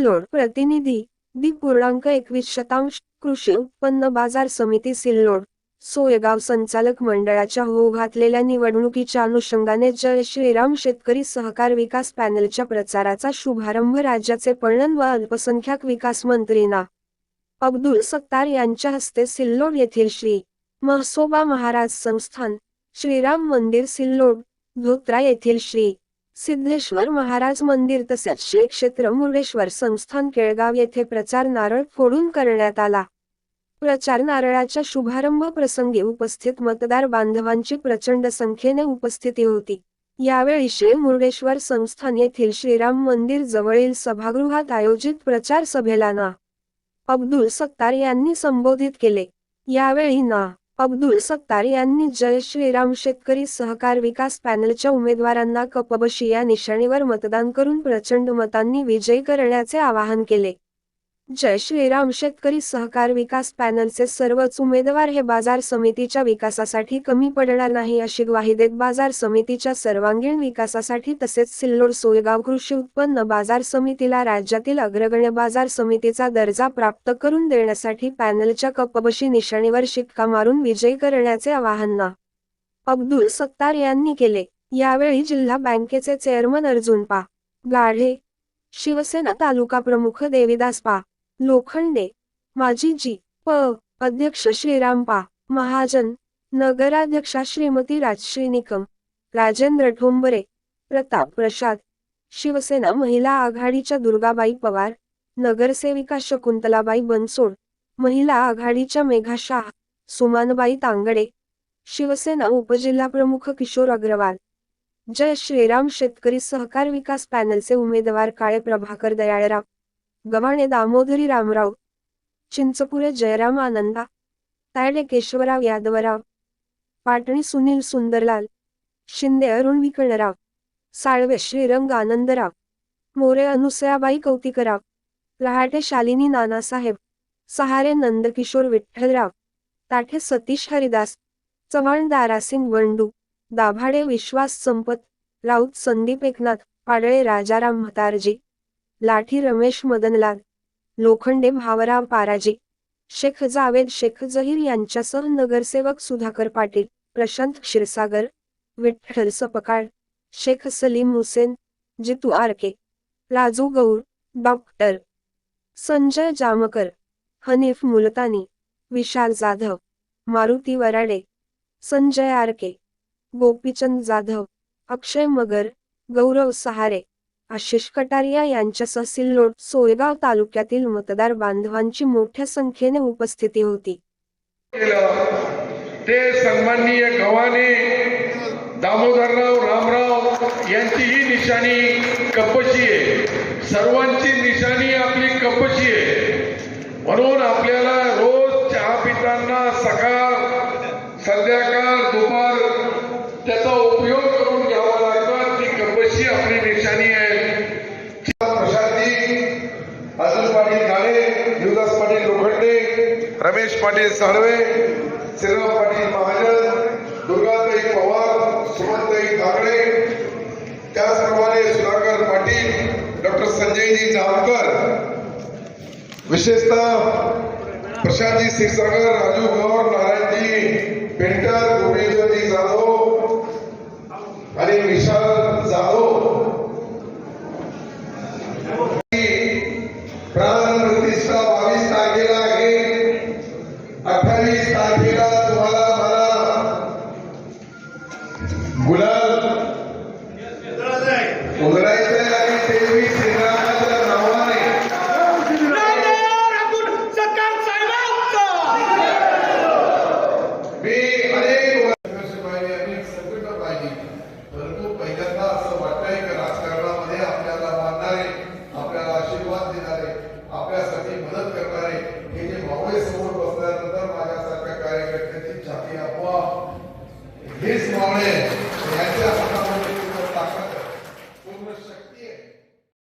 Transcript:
सिल्लोड प्रतिनिधी दि पूर्णांक एकवीस शतांश कृषी उत्पन्न बाजार समिती सिल्लोड सोयगाव संचालक मंडळाच्या हो घातलेल्या निवडणुकीच्या अनुषंगाने जय श्रीराम शेतकरी सहकार विकास पॅनलच्या प्रचाराचा शुभारंभ राज्याचे पणन व अल्पसंख्याक विकास मंत्री ना. अब्दुल सत्तार यांच्या हस्ते सिल्लोड येथील श्री. महसोबा महाराज संस्थान श्रीराम मंदिर सिल्लोड धोत्रा येथील श्री. सिद्धेश्वर महाराज मंदिर तसेच श्री क्षेत्र मुर्डेश्वर संस्थान केळगाव येथे प्रचार नारळ फोडून करण्यात आला. प्रचार नारळाच्या शुभारंभ प्रसंगी उपस्थित मतदार बांधवांची प्रचंड संख्येने उपस्थिती होती. यावेळी श्री मुर्डेश्वर संस्थान येथील श्रीराम मंदिर जवळील सभागृहात आयोजित प्रचार सभेला ना अब्दुल सत्तार यांनी संबोधित केले. यावेळी ना अब्दुल सत्तार यांनी जय श्रीराम शेतकरी सहकार विकास पॅनलच्या उमेदवारांना कपबशी या निशाणीवर मतदान करून प्रचंड मतांनी विजयी करण्याचे आवाहन केले. जय श्रीराम शेतकरी सहकार विकास पॅनलचे सर्वच उमेदवार हे बाजार समितीच्या विकासासाठी कमी पडणार नाही अशी ग्वाही देत बाजार समितीच्या सर्वांगीण विकासासाठी तसेच सिल्लोड सोयगाव कृषी उत्पन्न बाजार समितीला राज्यातील अग्रगण्य बाजार समितीचा दर्जा प्राप्त करून देण्यासाठी पॅनलच्या कपबशी निशाणीवर शिक्का मारून विजयी करण्याचे आवाहन ना. अब्दुल सत्तार यांनी केले. यावेळी जिल्हा बँकेचे चेअरमन अर्जुन पा. गाढे. शिवसेना तालुका प्रमुख देविदास पा. लोखंडे माजी जी. प. अध्यक्ष श्रीराम पा महाजन नगराध्यक्षा श्रीमती राजश्री निकम राजेंद्र ठोंबरे प्रताप प्रसाद शिवसेना महिला आघाडीच्या दुर्गाबाई पवार नगरसेविका शकुंतलाबाई बनसोड महिला आघाडीच्या मेघा शाह सुमानबाई तांगडे शिवसेना उपजिल्हाप्रमुख किशोर अग्रवाल. जय श्रीराम शेतकरी सहकार विकास पॅनलचे उमेदवार काळे प्रभाकर दयाळराव. गव्हाणे दामोदरी रामराव चिंचपुरे जयराम आनंदा तायडे केशवराव यादवराव पाटणी सुनील सुंदरलाल शिंदे अरुण विकणराव साळवे श्रीरंग आनंदराव मोरे अनुसयाबाई कौतिकराव रहाटे शालिनी नानासाहेब सहारे नंदकिशोर विठ्ठलराव ताठे सतीश हरिदास चव्हाण दारासिंग वंडू दाभाडे विश्वास संपत राऊत संदीप एकनाथ पाडळे राजाराम म्हातारजी लाठी रमेश मदनलाल लोखंडे भावराव पाराजी शेख जावेद शेख जहीर यांच्यासह नगरसेवक Sudhakar Patil Prashant Kshirsagar Vitthal Sapkal Sheikh Salim Hussain Jitu RK Raju Gaur doctor Sanjay Jamkar Hanif Multani Vishal Jadhav Maruti Varade Sanjay RK Gopichand Jadhav Akshay Magar Gaurav Sahare Ashish Kataria यांच्यासह सिल्लोड सोयगाव तालुक्यातील मतदार बांधवांची मोठ्या संख्येने उपस्थिती होती. ते सन्माननीय गव्हाणे दामोदरराव रामराव यांची ही निशाणी कपशी आहे. सर्वांची निशाणी आपली कपशी आहे. म्हणून आपल्याला रोज चहा पिताना सकाळ संध्याकाळ दुपार त्याचा उपयोग करून घ्यावा लागतो ती कपशी आपली निशाणी आहे प्रशांती अजून पाटील गाडे देवदास पाटील लोखंडे रमेश पाटील साळवे श्रीराम पाटील महाजन दुर्गाताई पवार सुमनताई काकडे त्याचप्रमाणे सुधाकर पाटील डॉक्टर संजयजी जामकर विशेषतः प्रशांतजी क्षीरसागर राजू गौर नारायणजी पेंटर